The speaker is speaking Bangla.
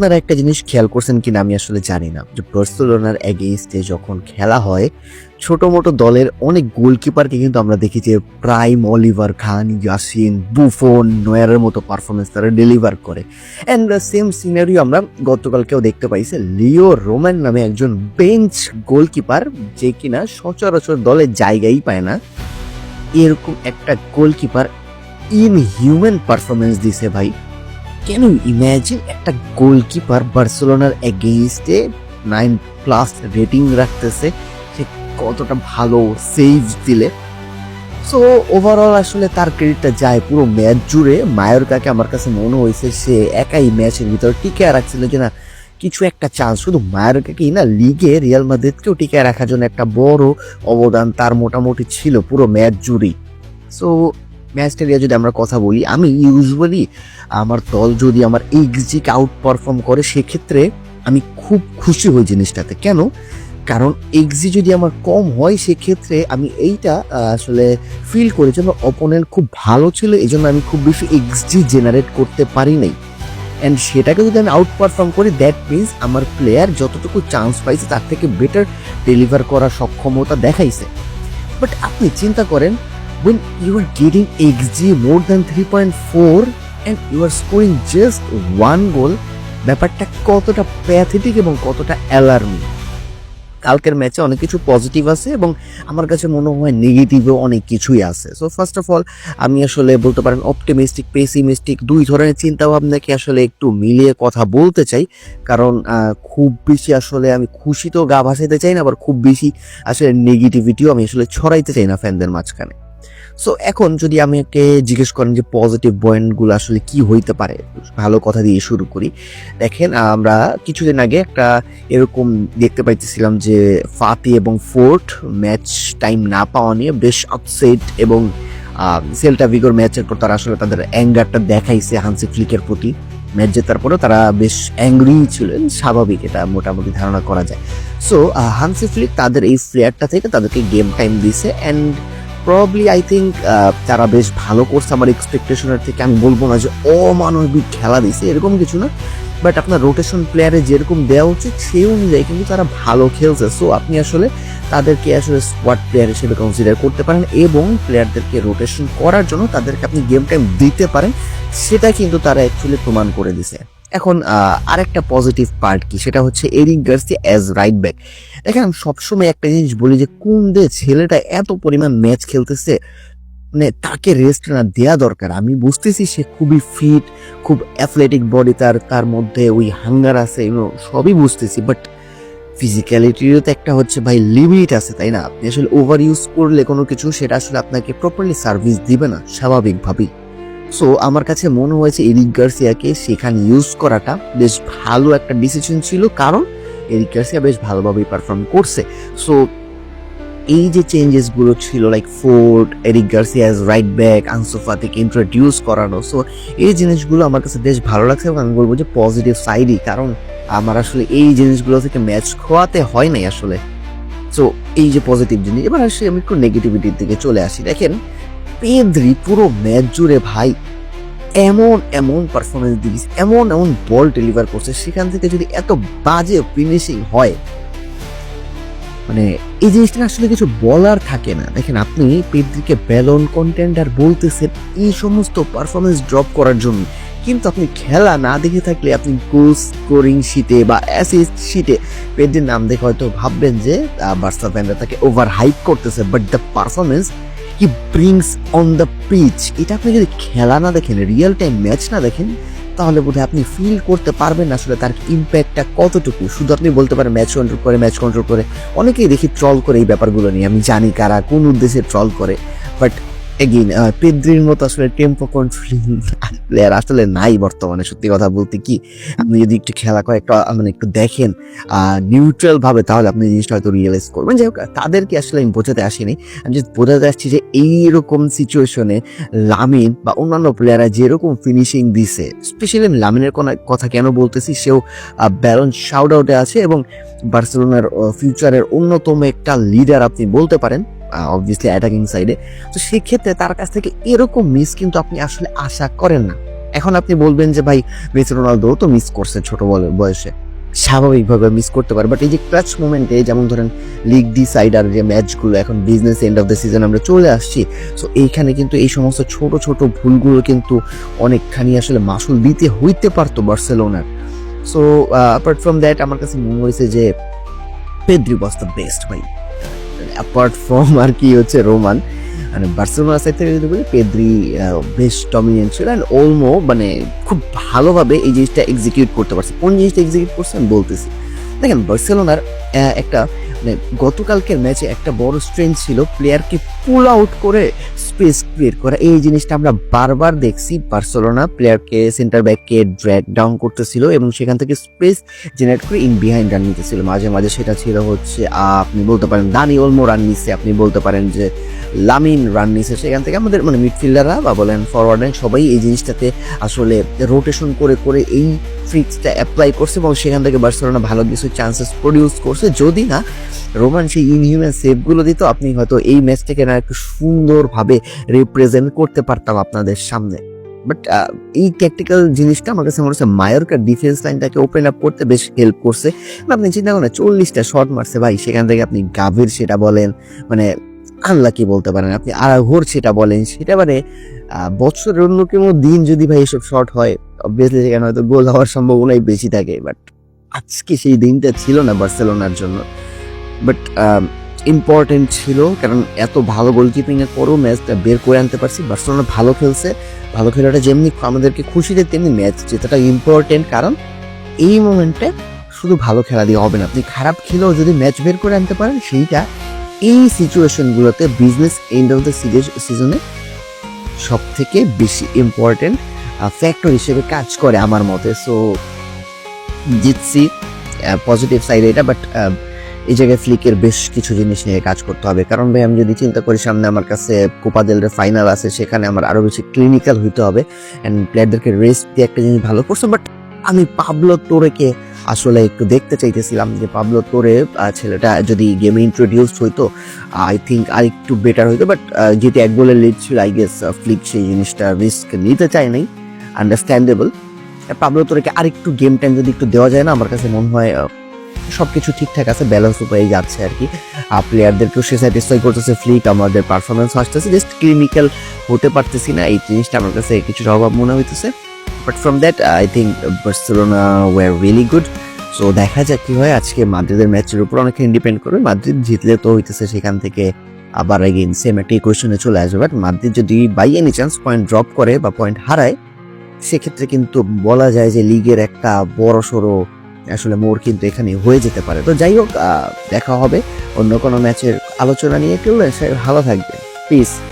আপনারা একটা জিনিস খেয়াল করছেন কিনা আমি আসলে জানি না। যে বার্সেলোনার এগেইনস্টে যখন খেলা হয়, ছোট মোটো দলের অনেক গোলকিপারকে কিন্তু আমরা দেখি যে prime Oliver Kahn Yassine Buffon নয়ারের মতো পারফরমেন্স তারা ডেলিভার করে। অ্যান্ড দ্য সেম সিনারিও আমরা গতকালকেও দেখতে পাইছি লিও রোম্যান নামে একজন বেঞ্চ গোলকিপার যে কিনা সচরাচর দলে জায়গাই পায় না, এরকম একটা গোলকিপার ইন হিউম্যান পারফরমেন্স দিছে ভাই। ক্যান ইউ ইম্যাজিন একটা গোলকিপার বার্সেলোনার এগেইনস্টে নাইন প্লাস রেটিং রাখতেছে, সে কতটা ভালো সেভ দিলে? সো ওভারঅল আসলে তার ক্রেডিটটা যায় পুরো ম্যাচ জুড়ে। মায়োরকাকে আমার কাছে মনে হয়েছে সে একাই ম্যাচের ভিতরে টিকে রাখছিল যে না, কিছু একটা চান্স শুধু মায়োরকাকেই না, লিগে রিয়াল মাদ্রিদকেও টিকে রাখার জন্য একটা বড় অবদান তার মোটামুটি ছিল পুরো ম্যাচ জুড়েই। সো ম্যাচটা নিয়ে যদি আমরা কথা বলি, আমি ইউজুয়ালি আমার দল যদি আমার এক্সজিকে আউট পারফর্ম করে, সেক্ষেত্রে আমি খুব খুশি হই জিনিসটাতে। কেন? কারণ এক্সি যদি আমার কম হয়, সেক্ষেত্রে আমি এইটা আসলে ফিল করি যে আমার অপোনেন্ট খুব ভালো ছিল এই জন্য আমি খুব বেশি এক্সজি জেনারেট করতে পারি নাই। অ্যান্ড সেটাকে যদি আমি আউট পারফর্ম করি দ্যাট মিনস আমার প্লেয়ার যতটুকু চান্স পাইছে, তার থেকে বেটার ডেলিভার করার সক্ষমতা দেখাইছে। বাট আপনি চিন্তা করেন when you are getting XG more than 3.4 and you are scoring just one goal, ব্যাপারটা কতটা প্যাথেটিক এবং কতটা অ্যালার্মিং কালকের ম্যাচে অনেক কিছু পজিটিভ আছে এবং আমার কাছে মনে হয় নেগেটিভও অনেক কিছুই আছে। সো ফার্স্ট অফ অল আমি আসলে বলতে পারেন অপটিমিস্টিক পেসিমিস্টিক দুই ধরনের চিন্তাভাবনাকে আসলে একটু মিলিয়ে কথা বলতে চাই। কারণ খুব বেশি আসলে আমি খুশি তো গা ভাসাইতে চাই না, আবার খুব বেশি আসলে নেগেটিভিটিও আমি আসলে ছড়াইতে চাই না ফ্যানদের মাঝখানে। সো এখন যদি আমাকে জিজ্ঞেস করেন যে পজিটিভ পয়েন্টগুলো আসলে কি হইতে পারে, ভালো কথা দিয়ে শুরু করি। দেখেন, আমরা কিছুদিন আগে একটা এরকম দেখতে পাইতেছিলাম যে ফাতি এবং ফোর্ট ম্যাচ টাইম না পাওয়া নিয়ে বেশ আপসেট এবং সেলটা ভিগোর ম্যাচের পর তারা আসলে তাদের অ্যাঙ্গারটা দেখাইছে হানসি ফ্লিকের প্রতি। ম্যাচ জেতার পরেও তারা বেশ অ্যাংরি ছিলেন, স্বাভাবিক এটা মোটামুটি ধারণা করা যায়। সো হানসি ফ্লিক তাদের এই প্লেয়ারটা থেকে তাদেরকে গেম টাইম দিছে অ্যান্ড প্রবলি আই থিঙ্ক তারা বেশ ভালো করছে আমার এক্সপেকটেশনের থেকে। আমি বলব না যে অমানবিক খেলা দিছে এরকম কিছু না। বাট আপনার রোটেশন প্লেয়ারে যেরকম দেওয়া উচিত, সেই অনুযায়ী কিন্তু তারা ভালো খেলছে। সো আপনি আসলে তাদেরকে আসলে স্কোয়াড প্লেয়ার হিসেবে কনসিডার করতে পারেন এবং প্লেয়ারদেরকে রোটেশন করার জন্য তাদেরকে আপনি গেম টাইম দিতে পারেন, সেটা কিন্তু তারা অ্যাকচুয়ালি প্রমাণ করে দিছে এখন আরেকটা পজিটিভ পার্ট কি? সেটা হচ্ছে Eric Garcia as right back দেখেন, আমি সবসময় একটা জিনিস বলি যে, কোন দে ছেলেটা এত পরিমাণ ম্যাচ খেলতেছে মানে তাকে রেস্ট না দেয়া দরকার। আমি বুঝতেছি সে খুবই ফিট খুব অ্যাথলেটিক বডি তার তার মধ্যে ওই হাঙ্গার আছে এগুলো সবই বুঝতেছি। বাট ফিজিক্যালিটিরও তো একটা হচ্ছে ভাই লিমিট আছে, তাই না? আপনি আসলে ওভার ইউজ করলে কোনো কিছু, সেটা আসলে আপনাকে প্রপারলি সার্ভিস দিবে না, স্বাভাবিকভাবেই। সো আমার কাছে মনে হয়েছে এরিক গার্সিয়াকে সেখানে ইউজ করাটা বেশ ভালো একটা ডিসিশন ছিল, কারণ এরিক গার্সিয়া বেশ ভালোভাবেই পারফর্ম করছে। সো এই যে চেঞ্জেসগুলো ছিল like ford Eric Garcia right back আনসোফাতিকে introduce করানো সো এই জিনিসগুলো আমার কাছে বেশ ভালো লাগছে এবং আমি বলব যে পজিটিভ সাইডই কারণ আমার আসলে এই জিনিসগুলো থেকে ম্যাচ খোয়াতে হয় নাই আসলে। সো এই যে পজিটিভ জিনিস, এবার আসলে আমি একটু নেগেটিভিটির দিকে চলে আসি। দেখেন পেদ্রি পুরো ম্যাচ জুড়ে ভাই, এমন এমন পারফরমেন্স দিয়েছে এমন এমন বল ডেলিভার করছে, সেখান থেকে যদি এত বাজে ফিনিশিং হয় মানে এই জিনিসটা আসলে কিছু বলার থাকে না। দেখেন, আপনি পেদ্রিকে ব্যালন কন্টেন্ডার বলতেছেন, এই সমস্ত পারফরমেন্স ড্রপ করার জন্য। কিন্তু আপনি খেলা না দেখে থাকলে আপনি গোল স্কোরিং শিটে বা অ্যাসিস্ট শিটে পেদ্রির নাম দেখে হয়তো ভাববেন যে বার্সা ফ্যানরা তাকে ওভার হাইপ করতেছে but the performance he brings on the pitch এটা আপনি যদি খেলা না দেখেন রিয়েল টাইম ম্যাচ না দেখেন, তাহলে বোধহয় আপনি ফিল করতে পারবেন না আসলে তার ইম্প্যাক্টটা কতটুকু। শুধু আপনি বলতে পারেন ম্যাচ কন্ট্রোল করে ম্যাচ কন্ট্রোল করে। অনেকেই দেখি ট্রল করে এই ব্যাপারগুলো নিয়ে, আমি জানি কারা, কোন উদ্দেশ্যে ট্রল করে। বাট এগেইন পেদ্রির মতো আসলে টেম্পো কন্ট্রোলিং প্লেয়ার আসলে নাই বর্তমানে, সত্যি কথা বলতে কি? আপনি যদি একটু খেলা করে একটা মানে একটু দেখেন নিউট্রাল ভাবে, তাহলে আপনি জিনিসটা হয়তো রিয়েলাইজ করবেন। যাই হোক, তাদেরকে আসলে আমি বোঝাতে আসিনি। আমি জাস্ট বোঝাতে আসছি যে এইরকম সিচুয়েশনে লামিন বা অন্যান্য প্লেয়াররা যেরকম ফিনিশিং দিছে স্পেশালি আমি লামিনের কথা কেন বলতেছি, সেও ব্যালন শাউট আউটে আছে এবং বার্সেলোনার ফিউচারের অন্যতম একটা লিডার আপনি বলতে পারেন। অবভিয়াসলি অ্যাটাকিং সাইডে তো সেক্ষেত্রে তার কাছ থেকে এরকম মিস কিন্তু আপনি আসলে আশা করেন না। এখন আপনি বলবেন যে, ভাই, মেসি রোনালদো তো মিস করছে ছোট বয়সে। স্বাভাবিকভাবে মিস করতে পারে। বাট এই যে ক্লাচ মোমেন্টে যেমন ধরেন লিগ ডি ডিসাইডার যে ম্যাচগুলো এখন business end of the season আমরা চলে আসছি সো এইখানে কিন্তু এই সমস্ত ছোট ছোট ভুলগুলো কিন্তু অনেকখানি আসলে মাসুল দিতে হইতে পারতো বার্সেলোনার। সো অ্যাপার্ট ফ্রম দ্যাট আমার কাছে মনে হয়েছে যে, পেদ্রি ওয়াজ দ্য বেস্ট ভাই। অ্যাপার্ট ফ্রম আর কি হচ্ছে রোমান মানে বার্সেলোনা সাইড থেকে যদি বলি, পেদ্রি বেশ ডমিনেন্ট ছিল অ্যান্ড অলমো মানে খুব ভালোভাবে এই জিনিসটা এক্সিকিউট করতে পারছে। কোন জিনিসটা এক্সিকিউট করছে আমি বলতেছি। দেখেন বার্সেলোনার একটা মানে গতকালকের ম্যাচে একটা বড় স্ট্রেংথ ছিল প্লেয়ারকে পুল আউট করে স্পেস ক্রিয়েট করা। এই জিনিসটা আমরা বারবার দেখছি, বার্সেলোনা প্লেয়ারকে সেন্টার ব্যাককে ড্র্যাগ ডাউন করতেছিল এবং সেখান থেকে স্পেস জেনারেট করে ইন বিহাইন্ড রান নিতেছিল। মাঝে মাঝে সেটা ছিল হচ্ছে, আপনি বলতে পারেন, দানি ওলমো রান নিচ্ছে আপনি বলতে পারেন যে লামিন রান নিচ্ছে সেখান থেকে আমাদের মানে মিডফিল্ডাররা বা বলেন ফরওয়ার্ড সবাই এই জিনিসটাতে আসলে রোটেশন করে করে এই ট্রিক্সটা অ্যাপ্লাই করছে এবং সেখান থেকে বার্সেলোনা ভালো কিছু চান্সেস প্রডিউস করছে। যদি না রোমান সেই ইনহিউম্যান সেভগুলো দিত, আপনি হয়তো এই ম্যাচটাকে না একটু সুন্দরভাবে রিপ্রেজেন্ট করতে পারতাম আপনাদের সামনে। বাট এই ট্যাকটিক্যাল জিনিসটা আমার কাছে মনে হচ্ছে মায়োরকার ডিফেন্স লাইনটাকে ওপেন আপ করতে বেশ হেল্প করছে। আপনি চিন্তা করেন চল্লিশটা শট মারছে, ভাই, সেখান থেকে আপনি গাভীর সেটা বলেন মানে আনলাকি বলতে পারেন, আপনি আরাঘোর সেটা বলেন, সেটা মানে বছরের অন্য কোনো দিন যদি ভাই এসব শর্ট হয় অবভিয়াসলি সেখানে হয়তো গোল হওয়ার সম্ভাবনাই বেশি থাকে বাট আজকে সেই দিনটা ছিল না বার্সেলোনার জন্য। বাট ইম্পর্টেন্ট ছিল, কারণ এত ভালো গোলকিপিং এর পরও ম্যাচটা বের করে আনতে পারছি। বার্সেলোনা ভালো খেলছে, ভালো খেলাটা যেমনি আমাদেরকে খুশি দেয়, তেমনি ম্যাচ জেতাটা ইম্পর্টেন্ট কারণ এই মোমেন্টে শুধু ভালো খেলা দিয়ে হবে না। আপনি খারাপ খেলেও যদি ম্যাচ বের করে আনতে পারেন, সেইটা এই সিচুয়েশনগুলোতে বিজনেস এন্ড অফ দ্য সিজনে সব থেকে বেশি ইম্পর্টেন্ট ফ্যাক্টর হিসেবে কাজ করে আমার মতে। সো জিতছি পজিটিভ সাইড এটা বাট এই জায়গায় ফ্লিকের বেশ কিছু জিনিস নিয়ে কাজ করতে হবে। কারণ ভাই, আমি যদি চিন্তা করি সামনে আমার কাছে কোপা ফাইনাল আছে, সেখানে আমার আরও বেশি ক্লিনিক্যাল হইতে হবে অ্যান্ড প্লেয়ারদেরকে রেস্ট দিয়ে একটা জিনিস ভালো করছে। বাট আমি পাবলো তোরেকে আসলে একটু দেখতে চাইতেছিলাম যে পাবলো তোরে ছেলেটা যদি গেমে ইন্ট্রোডিউসড হইতো আই থিঙ্ক আর একটু বেটার হইতো বাট যেহেতু এক গোলের লিড ছিল আই গেস ফ্লিক সেই জিনিসটা রিস্ক নিতে চায় নাই। আন্ডারস্ট্যান্ডেবল পাবলো তোরেকে আর একটু গেম টাইম যদি একটু দেওয়া যায় না, আমার কাছে মনে হয় আহ, সবকিছু ঠিকঠাক আছে ব্যালেন্স উপায়ে যাচ্ছে আর কি। আর প্লেয়ারদেরকেও সে স্যাটিসফাই করতেছে ফ্লিক আমাদের পারফরমেন্স আসতেছে জাস্ট ক্লিনিক্যাল হতে পারতেছি না এই জিনিসটা আমার কাছে কিছুটা অভাব মনে হইতেছে। But from that I think Barcelona were really good so দেখা যাক কি হয় আজকে মাদ্রিদের ম্যাচের উপর অনেকখানি ডিপেন্ড করবে। মাদ্রিদ জিতলে তো হইতেছে সেখান থেকে আবার এগেইন সেম একটা ইকুয়েশনে চলে আসবে। বাট মাদ্রিদ যদি by any chance point drop করে বা পয়েন্ট হারায় সেক্ষেত্রে কিন্তু বলা যায় যে লিগের একটা বড় সড়ো আসলে মোর কিন্তু এখানে হয়ে যেতে পারে। তো যাই হোক দেখা হবে অন্য কোনো ম্যাচের আলোচনা নিয়ে। কেউ ভালো থাকবে পিস